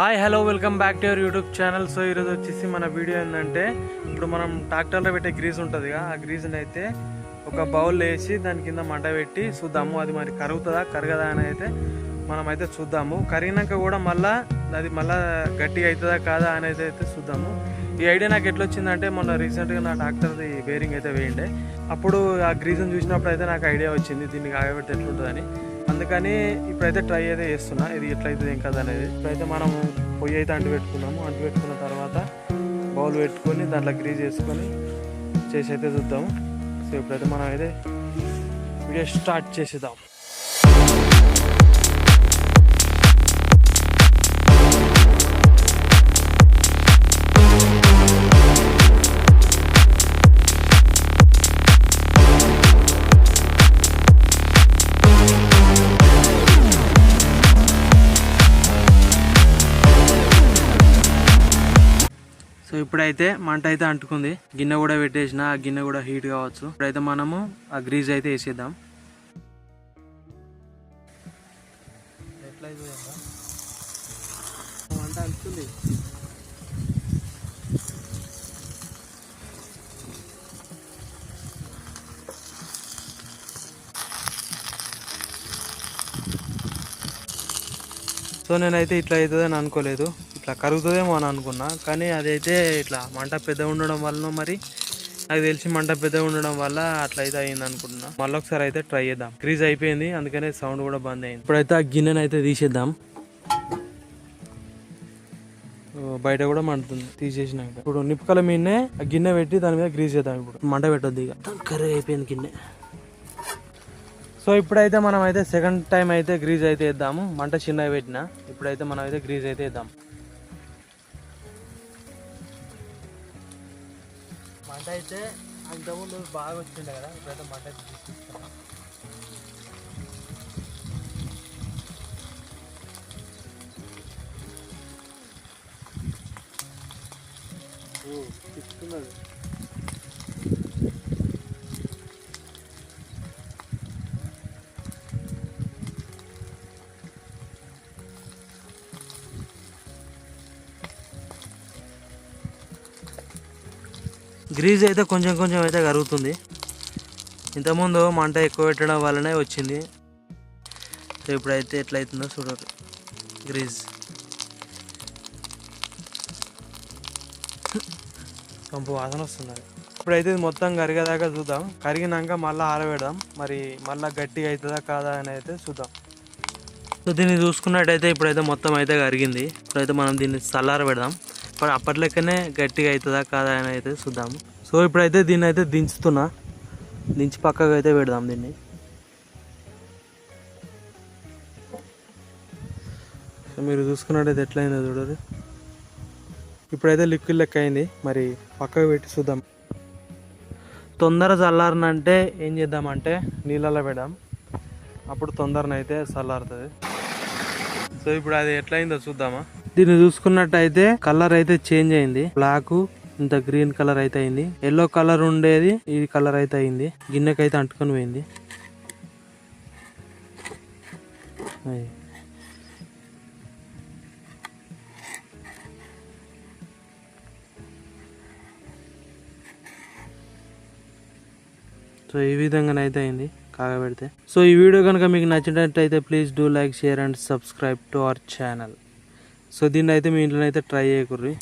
Hi hello welcome back to your YouTube channel so ఈరోజు వచ్చేసి మన వీడియో ఏంటంటే ఇప్పుడు మనం ట్రాక్టర్లో పెట్టే గ్రీజ్ ఉంటుంది ఆ గ్రీజ్ని అయితే ఒక బౌల్ వేసి దాని కింద మంట పెట్టి చూద్దాము అది మరి కరుగుతుందా కరగదా అని అయితే మనం అయితే చూద్దాము. కరిగినాక కూడా మళ్ళా అది మళ్ళా గట్టిగా అవుతుందా కాదా అనేది అయితే చూద్దాము. ఈ ఐడియా నాకు ఎట్లా వచ్చిందంటే మొన్న రీసెంట్గా నా ట్రాక్టర్ది బేరింగ్ అయితే వేయండే. అప్పుడు ఆ గ్రీజ్ని చూసినప్పుడు అయితే నాకు ఐడియా వచ్చింది దీన్ని కాగబెట్టి ఎట్లుంటుందని అందుకని ఇప్పుడైతే ట్రై అయితే చేస్తున్నా. ఇది ఎట్లయితే ఏం కదా అనేది. ఇప్పుడైతే మనం పొయ్యి అయితే అంటు పెట్టుకున్నాము. అంటు పెట్టుకున్న తర్వాత బౌల్ పెట్టుకొని దాంట్లో గ్రీజ్ చేసుకొని చేసి అయితే చూద్దాము. సో ఇప్పుడైతే మనం అయితే వీడియో స్టార్ట్ చేసేద్దాం. సో ఇప్పుడైతే మంట అయితే అంటుకుంది. గిన్నె కూడా పెట్టేసిన ఆ గిన్నె కూడా హీట్ కావచ్చు. ఇప్పుడైతే మనము ఆ గ్రీజ్ అయితే వేసేద్దాం. మంట అంటుకుంది సో నేనైతే ఇట్లా అవుతుందని అనుకోలేదు. ఇట్లా కరుగుతుందేమో అని అనుకున్నా. కానీ అదైతే ఇట్లా మంట పెద్ద ఉండడం వలన మరి నాకు తెలిసి మంట పెద్ద ఉండడం వల్ల అట్లా అయితే అయింది అనుకుంటున్నా. మళ్ళీ ఒకసారి అయితే ట్రై చేద్దాం. క్రీజ్ అయిపోయింది అందుకనే సౌండ్ కూడా బంద్ అయింది. ఇప్పుడైతే ఆ గిన్నెని అయితే తీసేద్దాం. బయట కూడా మండుతుంది. తీసేసినాక ఇప్పుడు నిప్పుకల మీదనే ఆ గిన్నె పెట్టి దాని మీద గ్రీజ్ చేద్దాం ఇప్పుడు. మంట పెట్టొద్దు ఇక. కర్రీ అయిపోయింది గిన్నె. సో ఇప్పుడైతే మనం అయితే సెకండ్ టైం అయితే గ్రీజ్ అయితే వేద్దాము. మంట చిన్నగా పెట్టిన. ఇప్పుడైతే మనం అయితే గ్రీజ్ అయితే వేద్దాం. మంట అయితే అంతకుముందు బాగా వచ్చిండే కదా ఇప్పుడైతే మంట అయితే తీసుకొస్తాను ఓ, తిప్పుతున్నది గ్రీజ్ అయితే కొంచెం కొంచెం అయితే కరుగుతుంది. ఇంతకుముందు మంట ఎక్కువ పెట్టడం వల్లనే వచ్చింది. సో ఇప్పుడైతే ఎట్లయితుందో చూడాలి. గ్రీజ్. కంపు వాసన వస్తుంది ఇప్పుడైతే ఇది మొత్తం కరిగేదాకా చూద్దాం. కరిగినాక మళ్ళీ ఆరబెడదాం. మరి మళ్ళీ గట్టిగా అవుతుందా కాదా అని అయితే చూద్దాం. సో దీన్ని చూసుకున్నట్టయితే ఇప్పుడైతే మొత్తం అయితే కరిగింది. ఇప్పుడైతే మనం దీన్ని చల్లార పెడదాం. ఇప్పుడు అప్పట్లెక్కనే గట్టిగా అవుతుందా కాదా అని అయితే చూద్దాము. సో ఇప్పుడైతే దీన్ని అయితే దించుతున్నా. దించి పక్కకు అయితే పెడదాం దీన్ని. సో మీరు చూసుకున్నట్టయితే ఎట్లయిందో చూడరు. ఇప్పుడైతే లిక్విడ్ లెక్క అయింది. మరి పక్కకు పెట్టి చూద్దాం. తొందర చల్లారనంటే ఏం చేద్దామంటే నీళ్ళలో పెడదాం. అప్పుడు తొందరనైతే చల్లారుతుంది. సో ఇప్పుడు అది ఎట్లయిందో చూద్దామా? దీన్ని చూసుకున్నట్టయితే కలర్ అయితే చేంజ్ అయింది. బ్లాక్ ఇంత గ్రీన్ కలర్ అయితే అయింది. ఎల్లో కలర్ ఉండేది ఈ కలర్ అయితే అయింది. గిన్నెకైతే అంటుకొని పోయింది. సో ఈ విధంగానైతే అయింది కాగబెడితే సో ఈ వీడియో కనుక మీకు నచ్చినట్టయితే please do like share and subscribe to our channel so దీన్ని అయితే మీ ఇంట్లో అయితే ట్రై చేయకుర్రి.